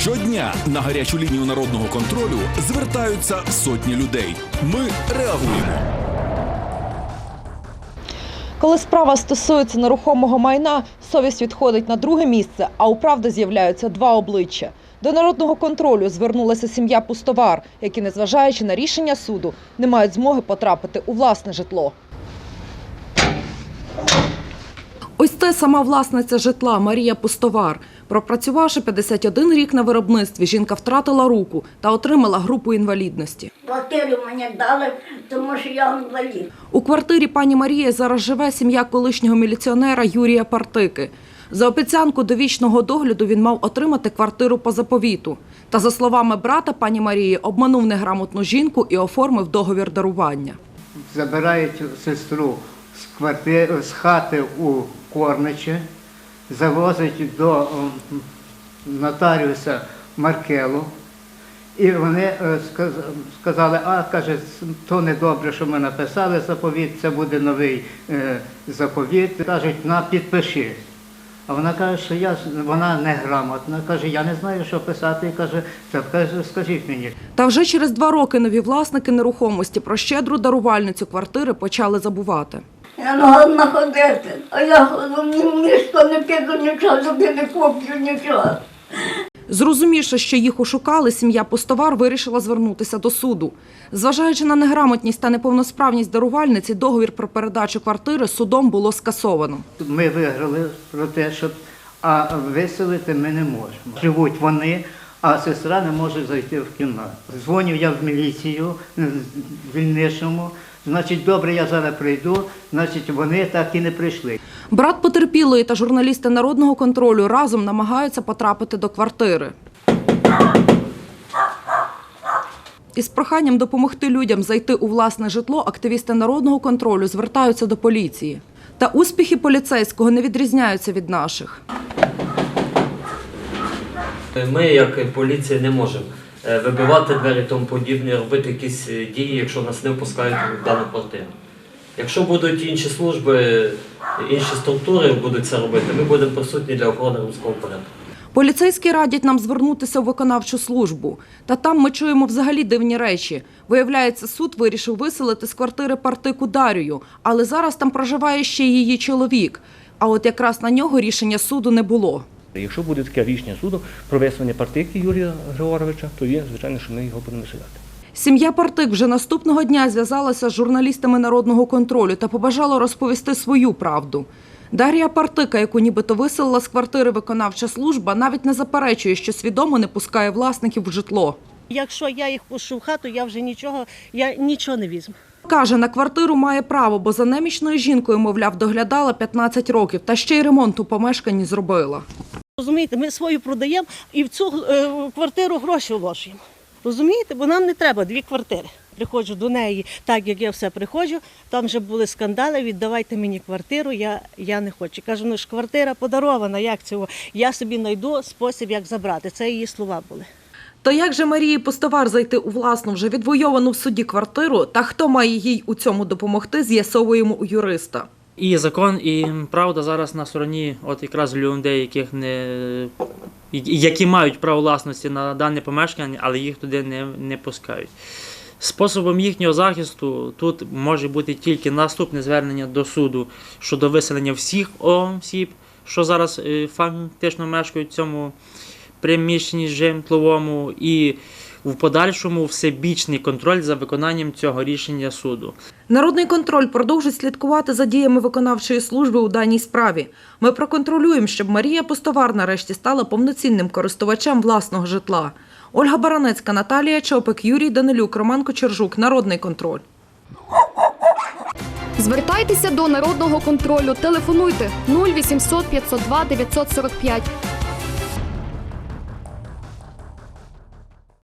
Щодня на гарячу лінію народного контролю звертаються сотні людей. Ми реагуємо. Коли справа стосується нерухомого майна, совість відходить на друге місце, а у правди з'являються два обличчя. До народного контролю звернулася сім'я Пустовар, які, незважаючи на рішення суду, не мають змоги потрапити у власне житло. Ось сама власниця житла Марія Пустовар. Пропрацювавши 51 рік на виробництві, жінка втратила руку та отримала групу інвалідності. Квартиру мені дали, тому що я інвалід. У квартирі пані Марії зараз живе сім'я колишнього міліціонера Юрія Партики. За обіцянку довічного догляду він мав отримати квартиру по заповіту. Та, за словами брата пані Марії, обманув неграмотну жінку і оформив договір дарування. забирають сестру з, квартири, з хати у Корничі, завозять до нотаріуса Маркелу. І вони е, сказали, а каже, то не добре, що ми написали заповіт, це буде новий е, заповіт. Кажуть, на підпиши. А вона каже, що я вона неграмотна. Каже, я не знаю, що писати. І каже, «Та каже, скажіть мені. Та вже через два роки нові власники нерухомості про щедру дарувальницю квартири почали забувати. Я не ходити, а я ходжу, ні в місто не піду нічого, собі не куплю нічого. Зрозумівши, що їх ошукали, сім'я Пустовар вирішила звернутися до суду. Зважаючи на неграмотність та неповносправність дарувальниці, договір про передачу квартири судом було скасовано. Ми виграли про те, щоб а виселити ми не можемо. Живуть вони, а сестра не може зайти в кімнату. Дзвонив я в міліцію е, дільничному. Значить, добре, я зараз прийду. Значить, вони так і не прийшли. Брат потерпілої та журналісти народного контролю разом намагаються потрапити до квартири. Із проханням допомогти людям зайти у власне житло активісти народного контролю звертаються до поліції. Та успіхи поліцейського не відрізняються від наших. Ми, як поліція, не можемо е, вибивати двері тому подібне, робити якісь е, дії, якщо нас не впускають в дану квартиру. Якщо будуть інші служби, інші структури будуть це робити, ми будемо присутні для охорони громадського порядку. Поліцейські радять нам звернутися у виконавчу службу. Та там ми чуємо взагалі дивні речі. Виявляється, суд вирішив виселити з квартири партику Дарію, але зараз там проживає ще її чоловік. А от якраз на нього рішення суду не було. Якщо буде таке рішення суду про висунення партики Юрія Григоровича, то є, звичайно, що ми його будемо виселяти. Сім'я Партик вже наступного дня зв'язалася з журналістами народного контролю та побажала розповісти свою правду. Дар'я Партика, яку нібито виселила з квартири виконавча служба, навіть не заперечує, що свідомо не пускає власників в житло. Якщо я їх пущу в хату, я вже нічого, я нічого не візьму. Каже, на квартиру має право, бо за немічною жінкою, мовляв, доглядала 15 років та ще й ремонт у помешканні зробила. Розумієте, ми свою продаємо і в цю е, квартиру гроші вложуємо. Розумієте, бо нам не треба дві квартири. Приходжу до неї, так як я все приходжу, там вже були скандали, віддавайте мені квартиру, я, я не хочу. Кажу, ну ж квартира подарована, як цього? Я собі знайду спосіб, як забрати. Це її слова були. То як же Марії Пустовар зайти у власну вже відвойовану в суді квартиру та хто має їй у цьому допомогти, з'ясовуємо у юриста. І закон, і правда зараз на стороні от якраз людей, яких не які мають право власності на дане помешкання, але їх туди не, не пускають. Способом їхнього захисту тут може бути тільки наступне звернення до суду щодо виселення всіх осіб, що зараз е, фактично мешкають в цьому приміщенні житловому, і в подальшому всебічний контроль за виконанням цього рішення суду. Народний контроль продовжить слідкувати за діями виконавчої служби у даній справі. Ми проконтролюємо, щоб Марія Пустовар нарешті стала повноцінним користувачем власного житла. Ольга Баранецька, Наталія Чопик, Юрій Данилюк, Роман Кочержук. Народний контроль. Звертайтеся до народного контролю. Телефонуйте 0800 502 945